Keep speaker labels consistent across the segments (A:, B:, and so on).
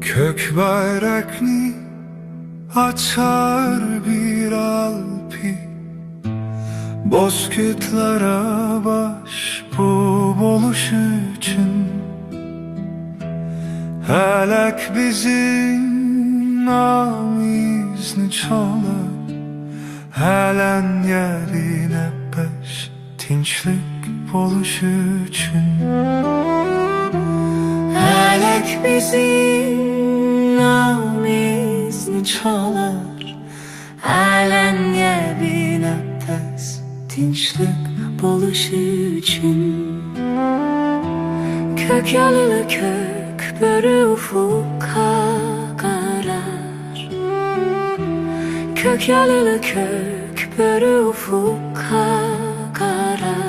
A: Kök bayrakni açar bir alpi? Bozkırtlara baş bu buluş için. Helak bizim namizni çalar Helen yerine beş tinçlik buluş için.
B: Melek bizim namizni çalar? Elenye bir nefes Dinçlik buluş için. Kök yalılı kök börü ufukka karar Kök yalılı kök börü ufukka karar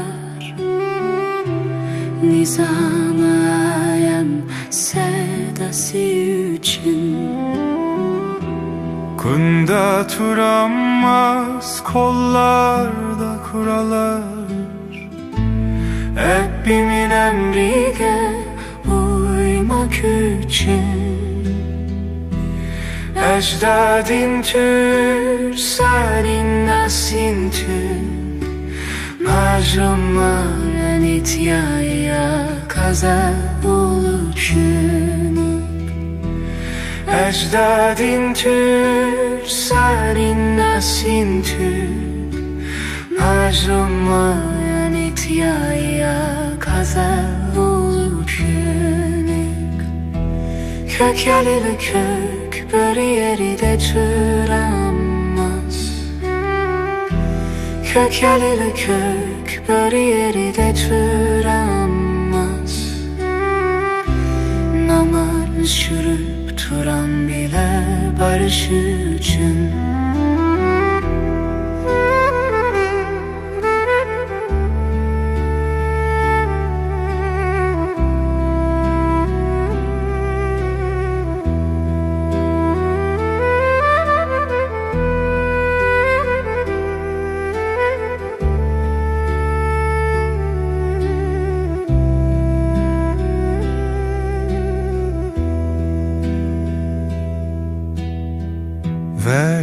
B: Nizamayen sedası için
A: Kunda turamaz kollarda kuralar.
B: Rabbimin emrine uymak için.
A: Ecdadin tür
B: Senin nesin tüm Maclumayen ityaya kaza oluşunu
A: Ecdadin tür
B: Senin nesin tüm Maclumayen ityaya kaza oluşunu Kök yalılı kök bir yeri de çıramaz Kök yalılı kök bir yeri de çıramaz Çürüp duran bile barış için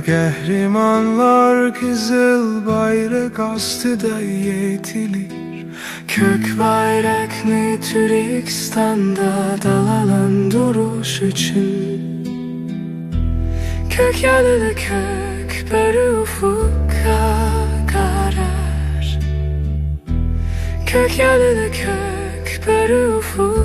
A: gehrimanlar kızıl bayrak astıda yetilir.
B: Kök bayrak ne Türkistan'da dalalan duruş için. Kök yalılı kök bir ufukka karar Kök yalılı kök bir ufukka